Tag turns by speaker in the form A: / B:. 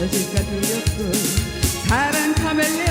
A: 여지가 되었군. 다른 카멜레